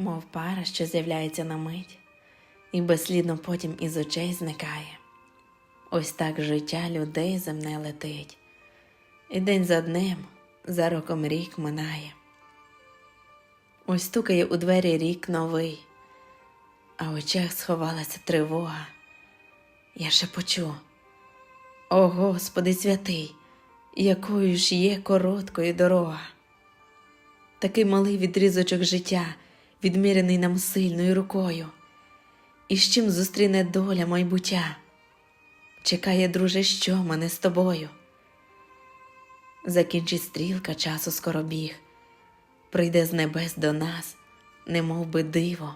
мов пара, що з'являється на мить, і безслідно потім із очей зникає. Ось так життя людей земне летить, і день за днем, за роком рік минає. Ось стукає у двері рік новий, а в очах сховалася тривога. Я шепочу, о Господи святий, якою ж є короткою дорога. Такий малий відрізочок життя, відмірений нам сильною рукою, і з чим зустріне доля майбуття. Чекає, друже, що мене з тобою. Закінчить стрілка часу скоро біг, прийде з небес до нас, не мов би диво.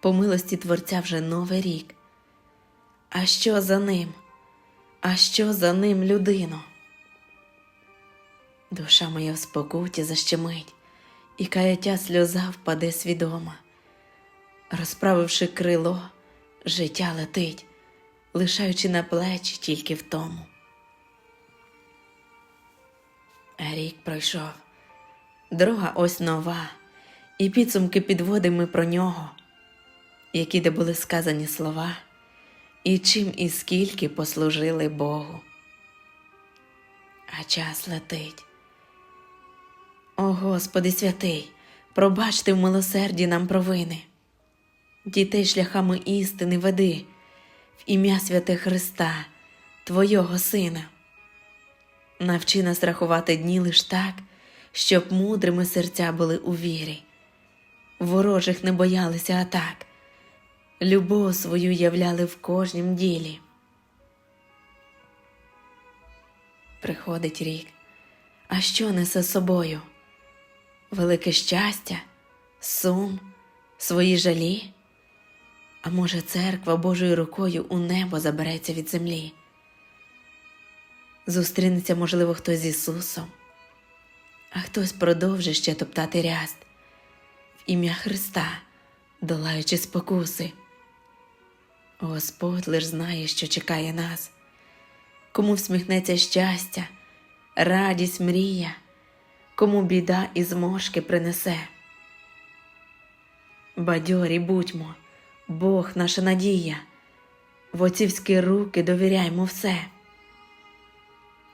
По милості Творця вже новий рік. А що за ним? А що за ним людино? Душа моя в спокуті защемить, і каяття сльоза впаде свідома. Розправивши крило, життя летить, лишаючи на плечі тільки втому. Рік пройшов, дорога ось нова, і підсумки підводимо про нього, які де були сказані слова, і чим і скільки послужили Богу. А час летить. О Господи святий, пробачте в милосерді нам провини, дітей шляхами істини веди, в ім'я святе Христа, Твого Сина. Навчи нас рахувати дні лиш так, щоб мудрими серця були у вірі, ворожих не боялися атак, любов свою являли в кожнім ділі. Приходить рік, а що несе з собою? Велике щастя, сум, свої жалі? А може, церква Божою рукою у небо забереться від землі? Зустрінеться, можливо, хтось з Ісусом, а хтось продовжить ще топтати ряст в ім'я Христа, долаючи спокуси. Господь лиш знає, що чекає нас, кому всміхнеться щастя, радість мрія, кому біда і зморшки принесе. Бадьорі будьмо, Бог наша надія, в отцівські руки довіряймо все.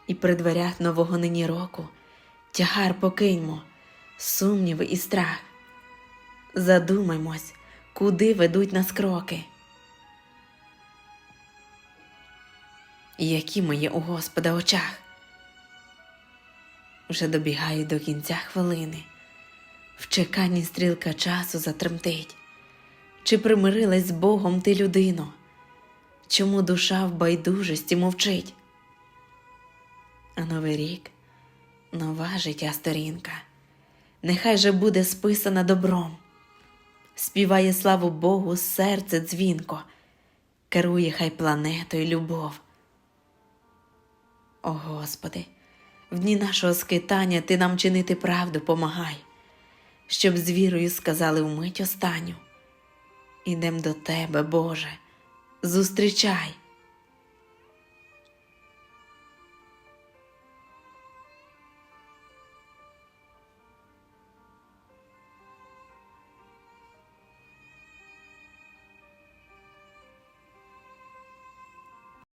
І при дверях нового нині року тягар покиньмо, сумніви і страх. Задумаймось, куди ведуть нас кроки. Які ми є у Господа очах. Вже добігають до кінця хвилини, в чеканні стрілка часу затремтить. Чи примирилась з Богом ти людино? Чому душа в байдужості мовчить? А новий рік нова життя сторінка. Нехай же буде списана добром, співає славу Богу серце дзвінко, керує хай планетою любов. О Господи, в дні нашого скитання Ти нам чинити правду помагай, щоб з вірою сказали вмить останню. Ідем до Тебе, Боже, зустрічай.